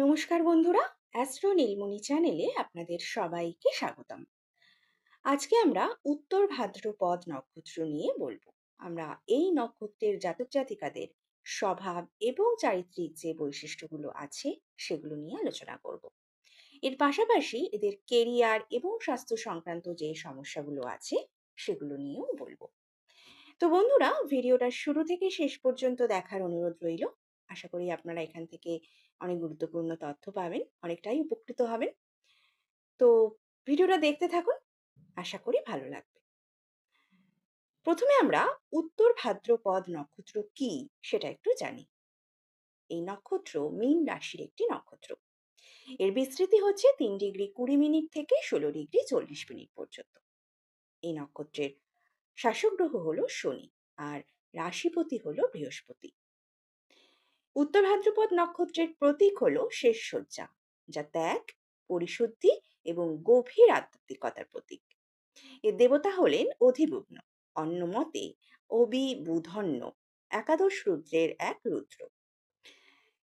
নমস্কার বন্ধুরা অ্যাস্ট্রো নীলমণি চ্যানেলে আপনাদের সবাইকে স্বাগতম। আজকে আমরা উত্তর ভাদ্রপদ নক্ষত্র নিয়ে বলব। আমরা এই নক্ষত্রের জাতক জাতিকাদের স্বভাব এবং চারিত্রিক যে বৈশিষ্ট্যগুলো আছে, সেগুলো নিয়ে আলোচনা করব। এর পাশাপাশি এদের কেরিয়ার এবং স্বাস্থ্য সংক্রান্ত যে সমস্যাগুলো আছে, সেগুলো নিয়েও বলব। তো বন্ধুরা ভিডিওটা শুরু থেকে শেষ পর্যন্ত দেখার অনুরোধ রইল। আশা করি আপনারা এখান থেকে অনেক গুরুত্বপূর্ণ তথ্য পাবেন, অনেকটাই উপকৃত হবেন। তো ভিডিওটা দেখতে থাকুন, আশা করি ভালো লাগবে। প্রথমে আমরা উত্তর ভাদ্রপদ নক্ষত্র কি সেটা একটু জানি। এই নক্ষত্র মীন রাশির একটি নক্ষত্র। এর বিস্তৃতি হচ্ছে তিন ডিগ্রি কুড়ি মিনিট থেকে ষোলো ডিগ্রি চল্লিশ মিনিট পর্যন্ত। এই নক্ষত্রের শাসক গ্রহ হলো শনি আর রাশিপতি হলো বৃহস্পতি। উত্তর ভাদ্রপদ নক্ষত্রের প্রতীক হল শেষ সজ্জা যা ত্যাগ, পরিশুদ্ধি এবং গভীর আধ্যাত্মিকতার প্রতীক। এর দেবতা হলেন অধিবুগ্ন অন্য মতে অবিবুধন্য, একাদশ রুদ্রের এক রুদ্র।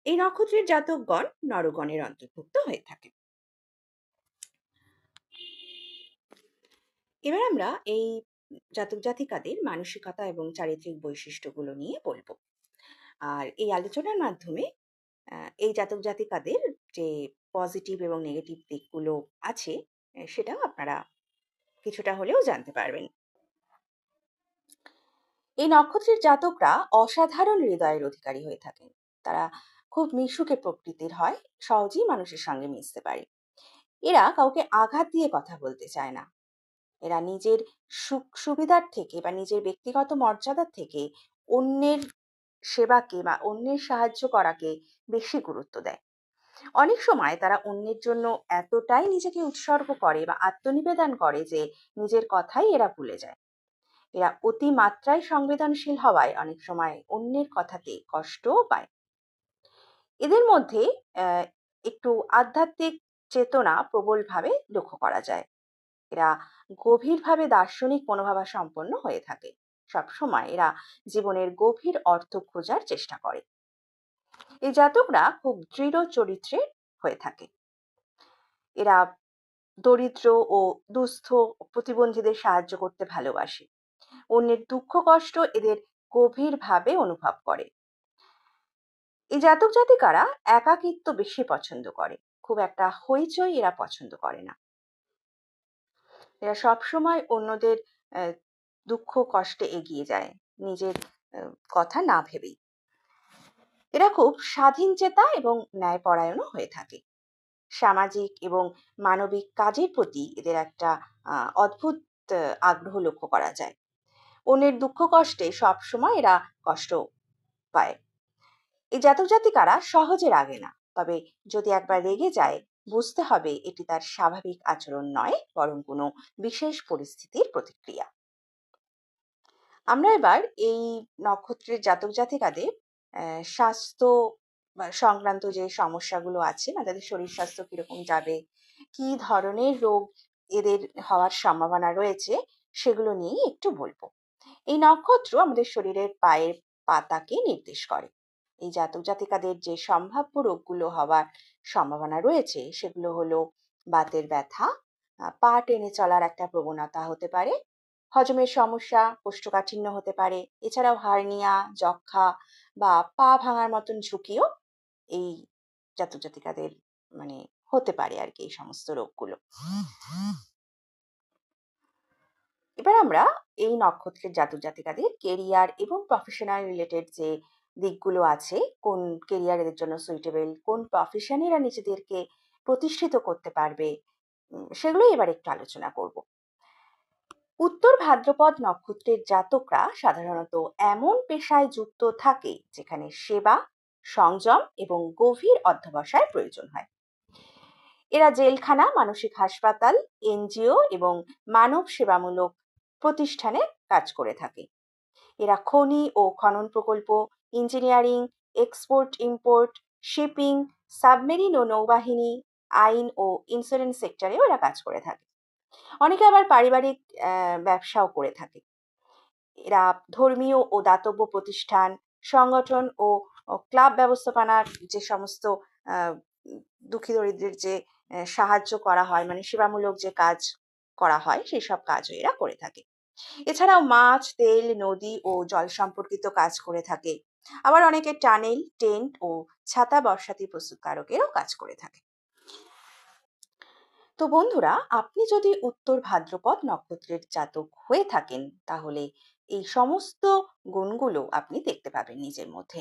এই নক্ষত্রের জাতকগণ নরগণের অন্তর্ভুক্ত হয়ে থাকে। এবার আমরা এই জাতক জাতিকাদের মানসিকতা এবং চারিত্রিক বৈশিষ্ট্যগুলো নিয়ে বলব। আর এই আলোচনার মাধ্যমে এই জাতক জাতিকাদের যে পজিটিভ এবং নেগেটিভ দিকগুলো আছে সেটাও আপনারা কিছুটা হলেও জানতে পারবেন। এই নক্ষত্রের জাতকরা অসাধারণ হৃদয়ের অধিকারী হয়ে থাকেন। তারা খুব মিশুকে প্রকৃতির হয়, সহজেই মানুষের সঙ্গে মিশতে পারে। এরা কাউকে আঘাত দিয়ে কথা বলতে চায় না। এরা নিজের সুখ সুবিধার থেকে বা নিজের ব্যক্তিগত মর্যাদার থেকে অন্যের সেবাকে বা অন্যের সাহায্য করাকে বেশি গুরুত্ব দেয়। অনেক সময় তারা অন্যের জন্য এতটাই নিজেকে উৎসর্গ করে বা আত্মনিবেদন করে যে নিজের কথাই এরা ভুলে যায়। এরা অতি মাত্রায় সংবেদনশীল হওয়ায় অনেক সময় অন্যের কথাতে কষ্টও পায়। এদের মধ্যে একটু আধ্যাত্মিক চেতনা প্রবলভাবে লক্ষ্য করা যায়। এরা গভীরভাবে দার্শনিক মনোভাবা সম্পন্ন হয়ে থাকে। সবসময় এরা জীবনের গভীর অর্থ খোঁজার চেষ্টা করে। এই জাতকরা খুব দৃঢ় চরিত্রের হয়ে থাকে। এরা দরিদ্র ও দুস্থ প্রতিবন্ধীদের সাহায্য করতে ভালোবাসে। অন্যের দুঃখ কষ্ট এদের গভীরভাবে অনুভব করে। এই জাতক জাতিকারা একাকিত্ব বেশি পছন্দ করে। খুব একটা হইচই এরা পছন্দ করে না। এরা সবসময় অন্যদের দুঃখ কষ্টে এগিয়ে যায়। নিজের কথা না ভেবেই। এরা খুব স্বাধীন চেতা এবং ন্যায়পরায়ণও হয়ে থাকে। সামাজিক এবং মানবিক কাজের প্রতি এদের একটা অদ্ভুত আগ্রহ লক্ষ্য করা যায়। অন্যের দুঃখ কষ্টে সবসময় এরা কষ্ট পায়। এই জাতক জাতিকারা সহজে রাগে না, তবে যদি একবার রেগে যায়, বুঝতে হবে এটি তার স্বাভাবিক আচরণ নয়, বরং কোনো বিশেষ পরিস্থিতির প্রতিক্রিয়া। আমরা এবার এই নক্ষত্রের জাতক জাতিকাদের স্বাস্থ্য সংক্রান্ত যে সমস্যাগুলো আছে না তাদের শরীর স্বাস্থ্য কীরকম যাবে, কি ধরনের রোগ এদের হওয়ার সম্ভাবনা রয়েছে, সেগুলো নিয়েই একটু বলব। এই নক্ষত্র আমাদের শরীরের পায়ের পাতাকে নির্দেশ করে। এই জাতক জাতিকাদের যে সম্ভাব্য রোগগুলো হওয়ার সম্ভাবনা রয়েছে, সেগুলো হলো বাতের ব্যথা পা টেনে চলার একটা প্রবণতা হতে পারে হজমের সমস্যা, কোষ্ঠকাঠিন্য হতে পারে। এছাড়াও হার্নিয়া যক্ষা বা পা ভাঙার মতন ঝুঁকিও এই জাতক জাতিকাদের মানে হতে পারে আর কি এই সমস্ত রোগগুলো। এবার আমরা এই নক্ষত্রের জাতক জাতিকাদের কেরিয়ার এবং প্রফেশনাল রিলেটেড যে দিকগুলো আছে, কোন কেরিয়ার এদের জন্য সুইটেবল কোন প্রফেশনে এরা নিজেদেরকে প্রতিষ্ঠিত করতে পারবে সেগুলোই এবার একটু আলোচনা করব। উত্তর ভাদ্রপদ নক্ষত্রের জাতকরা সাধারণত এমন পেশায় যুক্ত থাকে যেখানে সেবা, সংযম এবং গভীর অধ্যবসায়ের প্রয়োজন হয়। এরা জেলখানা, মানসিক হাসপাতাল, এনজিও এবং মানব সেবামূলক প্রতিষ্ঠানে কাজ করে থাকে। এরা খনি ও খনন প্রকল্প, engineering, export, import, shipping, submarine ও নৌবাহিনী, আইন ও ইন্স্যুরেন্স সেক্টরেও এরা কাজ করে থাকে। অনেকে আবার পারিবারিক ব্যবসাও করে থাকে এরা ধর্মীয় ও দাতব্য প্রতিষ্ঠান সংগঠন ও ক্লাব ব্যবস্থাপনার যে সমস্ত দুঃখী দরিদ্রের যে সাহায্য করা হয় মানে সেবামূলক যে কাজ করা হয় সেই সব কাজও এরা করে থাকে। এছাড়াও মাছ, তেল, নদী ও জল সম্পর্কিত কাজ করে থাকে। আবার অনেকে টানেল, টেন্ট ও ছাতা বর্ষাতি প্রস্তুতকারকেরও কাজ করে থাকে। তো বন্ধুরা, আপনি যদি উত্তর ভাদ্রপদ নক্ষত্রের জাতক হয়ে থাকেন, তাহলে এই সমস্ত গুণগুলো আপনি দেখতে পাবেন নিজের মধ্যে।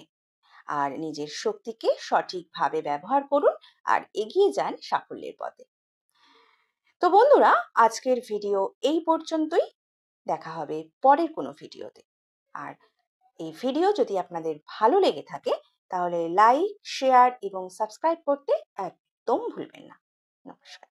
আর নিজের শক্তিকে সঠিকভাবে ব্যবহার করুন আর এগিয়ে যান সাফল্যের পথে। তো বন্ধুরা, আজকের ভিডিও এই পর্যন্তই। দেখা হবে পরের কোনো ভিডিওতে। আর এই ভিডিও যদি আপনাদের ভালো লেগে থাকে, তাহলে লাইক, শেয়ার এবং সাবস্ক্রাইব করতে একদম ভুলবেন না। নমস্কার।